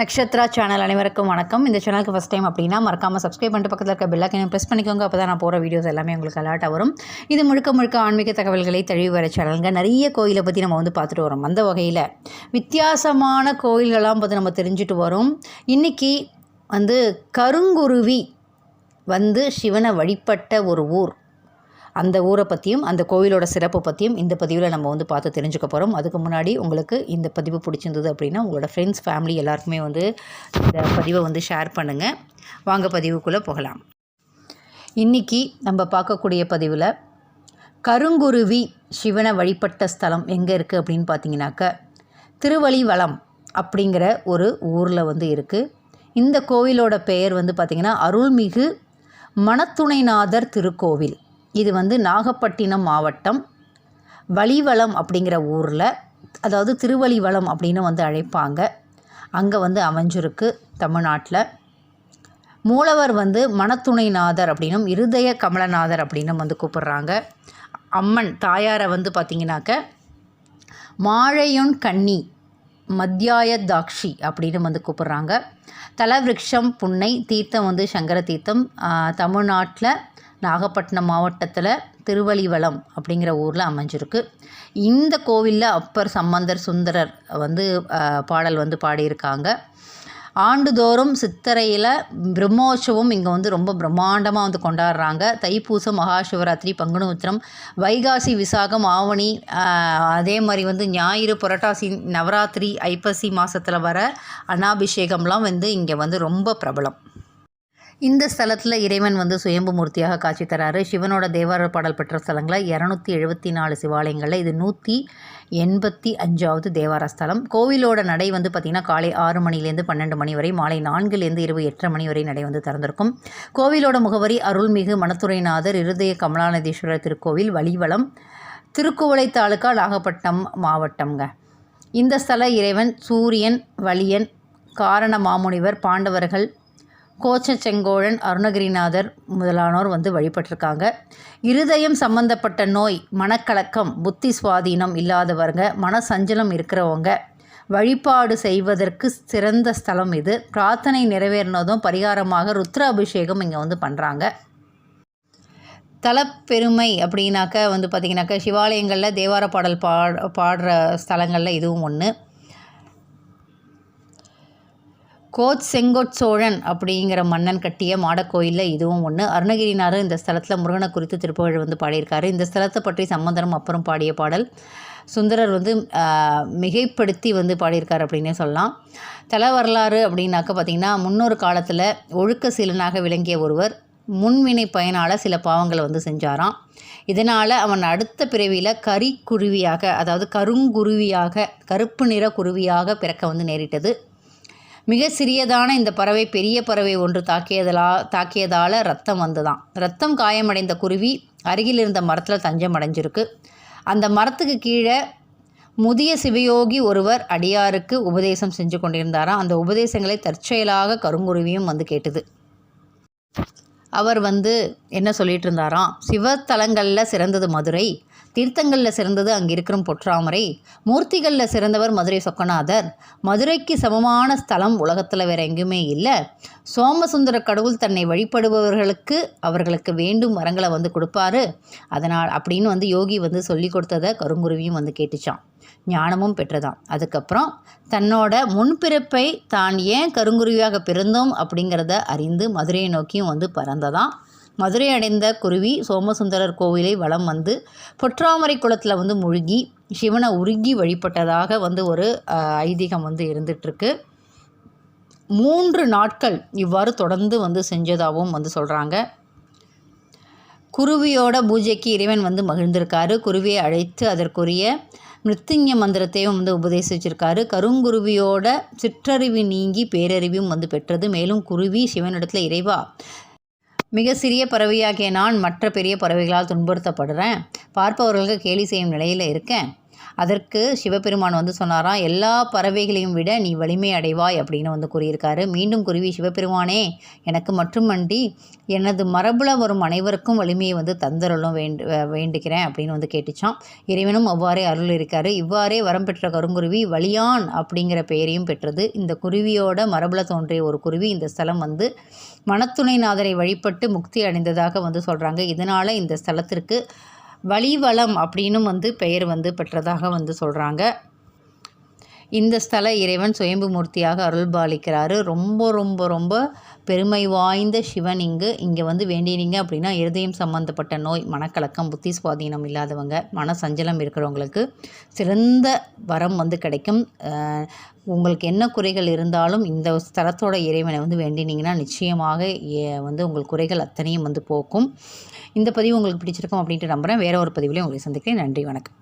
Nakshatra channel அனைவருக்கும் வணக்கம். இந்த சேனலுக்கு ஃபஸ்ட் டைம் அப்படின்னா மறக்காமல் சப்ஸ்கிரைப் பண்ணிட்டு பக்கத்தில் இருக்க பெல்லாக்கையும் ப்ரெஸ் பண்ணிக்கோங்க. அப்போ தான் நான் போகிற வீடியோஸ் எல்லாமே உங்களுக்கு அலாட்டாக வரும். இது முழுக்க முழுக்க ஆன்மீக தகவல்களை தழுவி வர சேனலுங்க நிறைய கோயிலை பற்றி நம்ம வந்து பார்த்துட்டு வரோம். அந்த வகையில் வித்தியாசமான கோயில்களாம் பார்த்து நம்ம தெரிஞ்சுட்டு வரோம். இன்றைக்கி வந்து கருங்குருவி வந்து சிவனை வழிபட்ட ஒரு ஊர். அந்த ஊரை பற்றியும் அந்த கோவிலோட சிறப்பு பற்றியும் இந்த பதிவில் நம்ம வந்து பார்த்து தெரிஞ்சுக்க போகிறோம் அதுக்கு முன்னாடி உங்களுக்கு இந்த பதிவு பிடிச்சிருந்தது அப்படின்னா உங்களோட ஃப்ரெண்ட்ஸ் ஃபேமிலி எல்லாருக்குமே வந்து இந்த பதிவை வந்து ஷேர் பண்ணுங்கள் வாங்க பதிவுக்குள்ளே போகலாம். இன்றைக்கி நம்ம பார்க்கக்கூடிய பதிவில் கருங்குருவி சிவனை வழிபட்ட ஸ்தலம் எங்கே இருக்குது அப்படின்னு பார்த்தீங்கன்னாக்க திருவழிவளம் அப்படிங்கிற ஒரு ஊரில் வந்து இருக்குது இந்த கோவிலோட பெயர் வந்து பார்த்திங்கன்னா அருள்மிகு மணத்துணைநாதர் திருக்கோவில். இது வந்து நாகப்பட்டினம் மாவட்டம் வலிவளம் அப்படிங்கிற ஊரில் அதாவது திருவழிவளம் அப்படின்னு வந்து அழைப்பாங்க. அங்கே வந்து அமைஞ்சிருக்கு தமிழ்நாட்டில். மூலவர் வந்து மணத்துணைநாதர் அப்படின்னும் இருதய கமலநாதர் அப்படின்னும் வந்து கூப்பிடுறாங்க. அம்மன் தாயாரை வந்து பார்த்திங்கனாக்க மாழையொன் கன்னி மத்தியாய தாக்ஷி அப்படின்னு வந்து கூப்பிடுறாங்க. தலவிருக்ஷம் புன்னை தீர்த்தம் வந்து சங்கர தீர்த்தம் தமிழ்நாட்டில் நாகப்பட்டினம் மாவட்டத்தில் திருவலிவலம் அப்படிங்கிற ஊரில் அமைஞ்சிருக்கு. இந்த கோவிலில் அப்பர் சம்பந்தர் சுந்தரர் வந்து பாடல் வந்து பாடியிருக்காங்க. ஆண்டுதோறும் சித்தரையில் பிரம்மோற்சவம் இங்கே வந்து ரொம்ப பிரம்மாண்டமாக வந்து கொண்டாடுறாங்க. தைப்பூசம் மகாசிவராத்திரி பங்குனு உத்திரம் வைகாசி விசாகம் ஆவணி அதே மாதிரி வந்து ஞாயிறு புரட்டாசி நவராத்திரி ஐப்பசி மாதத்தில் வர அன்னாபிஷேகம்லாம் வந்து இங்கே வந்து ரொம்ப பிரபலம். இந்த ஸ்தலத்தில் இறைவன் வந்து சுயம்பு மூர்த்தியாக காட்சி தராரு. சிவனோட தேவார பாடல் பெற்ற ஸ்தலங்களில் இரநூத்தி எழுபத்தி நாலு சிவாலயங்களில் இது நூற்றி எண்பத்தி அஞ்சாவது தேவார ஸ்தலம். கோவிலோட நடை வந்து பார்த்திங்கன்னா காலை ஆறு மணிலேருந்து பன்னெண்டு மணி வரை மாலை நான்குலேருந்து இரவு எட்டரை மணி வரை நடை வந்து திறந்திருக்கும். கோவிலோட முகவரி அருள்மிகு மணத்துறைநாதர் இருதய கமலாநதீஸ்வரர் திருக்கோவில் வழிவளம் திருக்குவளை தாலுக்கா நாகப்பட்டினம் மாவட்டம்ங்க. இந்த ஸ்தல இறைவன் சூரியன் வலியன் காரண மாமுனிவர் பாண்டவர்கள் கோச்ச செங்கோழன் அருணகிரிநாதர் முதலானோர் வந்து வழிபட்டிருக்காங்க. இருதயம் சம்பந்தப்பட்ட நோய் மனக்கலக்கம் புத்தி சுவாதீனம் இல்லாதவங்க மன சஞ்சலம் இருக்கிறவங்க வழிபாடு செய்வதற்கு சிறந்த ஸ்தலம் இது. பிரார்த்தனை நிறைவேறினதும் பரிகாரமாக ருத்ர அபிஷேகம் இங்கே வந்து பண்ணுறாங்க தலப்பெருமை அப்படின்னாக்க வந்து பார்த்திங்கனாக்கா சிவாலயங்களில் தேவார பாடல் பாடுற ஸ்தலங்களில் இதுவும் ஒன்று கோச் செங்கோட் சோழன் அப்படிங்கிற மன்னன் கட்டிய மாடக்கோயிலில் இதுவும் ஒன்று அருணகிரிநாதர் இந்த ஸ்தலத்தில் முருகனை குறித்து திருப்புகழ் வந்து பாடியிருக்காரு. இந்த ஸ்தலத்தை பற்றி சம்பந்தனம் அப்புறம் பாடிய பாடல் சுந்தரர் வந்து மிகைப்படுத்தி வந்து பாடியிருக்கார் அப்படின்னே சொல்லலாம். தல வரலாறு அப்படின்னாக்க பார்த்திங்கன்னா முன்னொரு காலத்தில் ஒழுக்க சீலனாக விளங்கிய ஒருவர் முன்வினை பயனால் சில பாவங்களை வந்து செஞ்சாராம். இதனால் அவன் அடுத்த பிறவியில் கரிக்குருவியாக அதாவது கருங்குருவியாக கருப்பு நிற குருவியாக பிறக்க வந்து நேரிட்டது. மிக சிறியதான இந்த பறவை பெரிய பறவை ஒன்று தாக்கியதலா தாக்கியதால் ரத்தம் வந்துதான். ரத்தம் காயமடைந்த குருவி அருகில் இருந்த மரத்தில் தஞ்சம் அடைஞ்சிருக்கு. அந்த மரத்துக்கு கீழே முதிய சிவயோகி ஒருவர் அடியாருக்கு உபதேசம் செஞ்சு கொண்டிருந்தாராம் அந்த உபதேசங்களை தற்செயலாக கருங்குருவியும் வந்து கேட்டது. அவர் வந்து என்ன சொல்லிட்டு இருந்தாராம்? சிவத்தலங்களில் சிறந்தது மதுரை தீர்த்தங்களில் சிறந்தது அங்கே இருக்கிற பொற்றாமரை. மூர்த்திகளில் சிறந்தவர் மதுரை சொக்கநாதர். மதுரைக்கு சமமான ஸ்தலம் உலகத்தில் வேறு எங்கேயுமே இல்லை. சோமசுந்தர கடவுள் தன்னை வழிபடுபவர்களுக்கு அவர்களுக்கு வேண்டும் வரங்களை வந்து கொடுப்பாரு. அதனால் அப்படின்னு வந்து யோகி வந்து சொல்லி கொடுத்ததை கருங்குருவியும் வந்து கேட்டுச்சான் ஞானமும் பெற்றதாம். அதுக்கப்புறம் தன்னோட முன்பிறப்பை தான் ஏன் கருங்குருவியாக பிறந்தோம் அப்படிங்கிறத அறிந்து மதுரையை நோக்கியும் வந்து பறந்ததான் மதுரை அடைந்த குருவி சோமசுந்தரர் கோவிலை வளம் வந்து பொற்றாமரை குளத்தில் வந்து முழுகி சிவனை உருகி வழிபட்டதாக வந்து ஒரு ஐதீகம் வந்து இருந்துகிட்ருக்கு மூன்று நாட்கள் இவ்வாறு தொடர்ந்து வந்து செஞ்சதாகவும் வந்து சொல்கிறாங்க குருவியோட பூஜைக்கு இறைவன் வந்து மகிழ்ந்திருக்காரு. குருவியை அழைத்து அதற்குரிய மிருத்திங்க மந்திரத்தையும் வந்து உபதேசிச்சிருக்காரு. கருங்குருவியோட சிற்றறிவு நீங்கி பேரறிவும் வந்து பெற்றது. மேலும் குருவி சிவனிடத்தில் இறைவா மிக சிறிய பறவையாகிய நான் மற்ற பெரிய பறவைகளால் துன்புறுத்தப்படுறேன். பார்ப்பவர்களுக்கு கேலி செய்யும் நிலையில் இருக்கேன். அதற்கு சிவபெருமான் வந்து சொன்னாராம் எல்லா பறவைகளையும் விட நீ வலிமை அடைவாய் அப்படின்னு வந்து கூறியிருக்காரு. மீண்டும் குருவி சிவபெருமானே எனக்கு மட்டுமன்றி எனது மரபில் வரும் அனைவருக்கும் வலிமையை வந்து தந்தருளும் வேண்டு வேண்டுகிறேன் அப்படின்னு வந்து கேட்டுச்சான் இறைவனும் அவ்வாறே அருள் இருக்காரு இவ்வாறே வரம் பெற்ற கருங்குருவி வலியான் அப்படிங்கிற பெயரையும் பெற்றது. இந்த குருவியோட மரபில் தோன்றிய ஒரு குருவி இந்த ஸ்தலம் வந்து மனத்துணைநாதரை வழிபட்டு முக்தி அடைந்ததாக வந்து சொல்கிறாங்க இதனால் இந்த ஸ்தலத்திற்கு வலிவலம் அப்படின்னும் வந்து பெயர் வந்து பெற்றதாக வந்து சொல்கிறாங்க இந்த ஸ்தல இறைவன் சுயம்பு மூர்த்தியாக அருள்பாலிக்கிறாரு. ரொம்ப ரொம்ப ரொம்ப பெருமை வாய்ந்த சிவன் இங்கு. இங்கே வந்து வேண்டினீங்க அப்படின்னா இருதயம் சம்மந்தப்பட்ட நோய் மனக்கலக்கம் புத்தி சுவாதீனம் இல்லாதவங்க மன சஞ்சலம் இருக்கிறவங்களுக்கு சிறந்த வரம் வந்து கிடைக்கும். உங்களுக்கு என்ன குறைகள் இருந்தாலும் இந்த ஸ்தலத்தோட இறைவனை வந்து வேண்டினீங்கன்னா நிச்சயமாக ஏ- வந்து உங்கள் குறைகள் அத்தனையும் வந்து போக்கும். இந்த பதிவு உங்களுக்கு பிடிச்சிருக்கும் அப்படின்ட்டு நம்புகிறேன் வேற ஒரு பதிவிலையும் உங்களை சந்திக்கிறேன். நன்றி வணக்கம்.